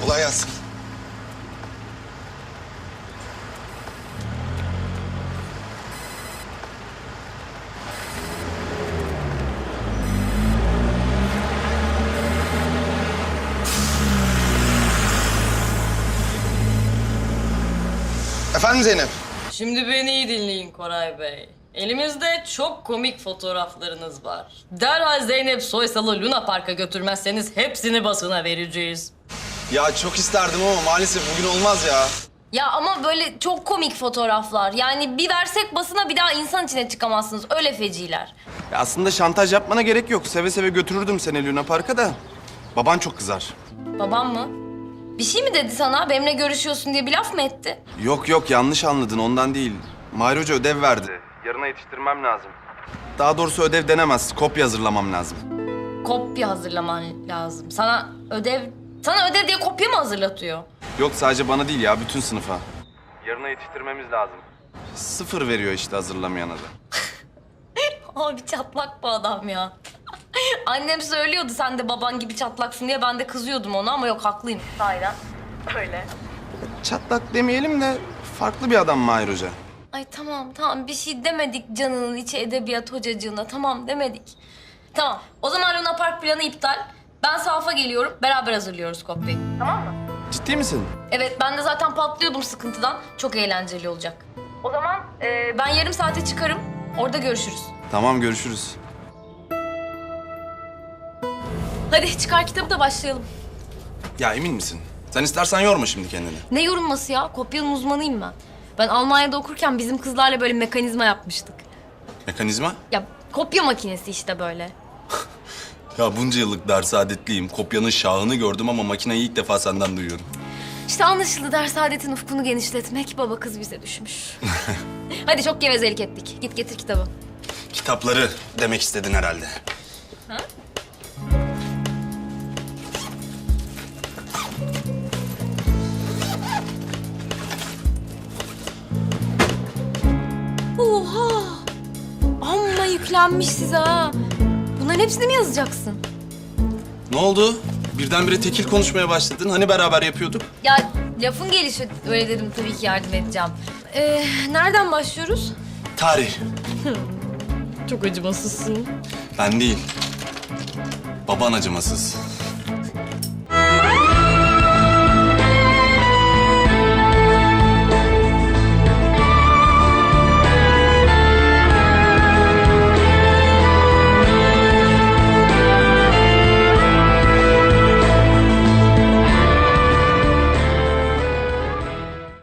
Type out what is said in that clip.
Kolay gelsin. Efendim Zeynep? Şimdi beni iyi dinleyin Koray Bey. Elimizde çok komik fotoğraflarınız var. Derhal Zeynep Soysal'ı Luna Park'a götürmezseniz hepsini basına vereceğiz. Ya çok isterdim ama maalesef bugün olmaz ya. Ya ama böyle çok komik fotoğraflar. Yani bir versek basına bir daha insan içine çıkamazsınız. Öyle feciler. Ya aslında şantaj yapmana gerek yok. Seve seve götürürdüm seni Luna Park'a da. Baban çok kızar. Babam mı? Bir şey mi dedi sana? Benimle görüşüyorsun diye bir laf mı etti? Yok yok yanlış anladın ondan değil. Mahir Hoca ödev verdi. Yarına yetiştirmem lazım. Daha doğrusu ödev denemez. Kopya hazırlamam lazım. Kopya hazırlaman lazım. Sana ödev... Sana ödev diye kopya mı hazırlatıyor? Yok sadece bana değil ya bütün sınıfa. Yarına yetiştirmemiz lazım. Sıfır veriyor işte hazırlamayana da. Abi çatlak bu adam ya. Annem söylüyordu sen de baban gibi çatlaksın diye ben de kızıyordum ona ama yok haklıyım. Sahiden. Öyle. Çatlak demeyelim de farklı bir adam Mahir Hoca. Ay tamam tamam bir şey demedik canının içi edebiyat hocacığına tamam demedik. Tamam o zaman Luna Park planı iptal. Ben Saf'a geliyorum beraber hazırlıyoruz kopyayı. Tamam mı? Ciddi misin? Evet ben de zaten patlıyordum sıkıntıdan. Çok eğlenceli olacak. O zaman e, ben yarım saate çıkarım. Orada görüşürüz. Tamam görüşürüz. Hadi çıkar kitabı da başlayalım. Ya emin misin? Sen istersen yorma şimdi kendini. Ne yorulması ya? Kopyanın uzmanıyım ben. Ben Almanya'da okurken bizim kızlarla böyle mekanizma yapmıştık. Mekanizma? Ya kopya makinesi işte böyle. Ya bunca yıllık ders adetliyim. Kopyanın şahını gördüm ama makineyi ilk defa senden duyuyorum. İşte anlaşıldı ders adetin ufkunu genişletmek baba kız bize düşmüş. Hadi çok gevezelik ettik. Git getir kitabı. Kitapları demek istedin herhalde. Oha! Amma yüklenmiş size ha. Bunların hepsini mi yazacaksın? Ne oldu? Birdenbire tekil konuşmaya başladın. Hani beraber yapıyorduk? Ya lafın gelişi öyle dedim tabii ki yardım edeceğim. Ee, nereden başlıyoruz? Tarih. Çok acımasızsın. Ben değil. Baban acımasız.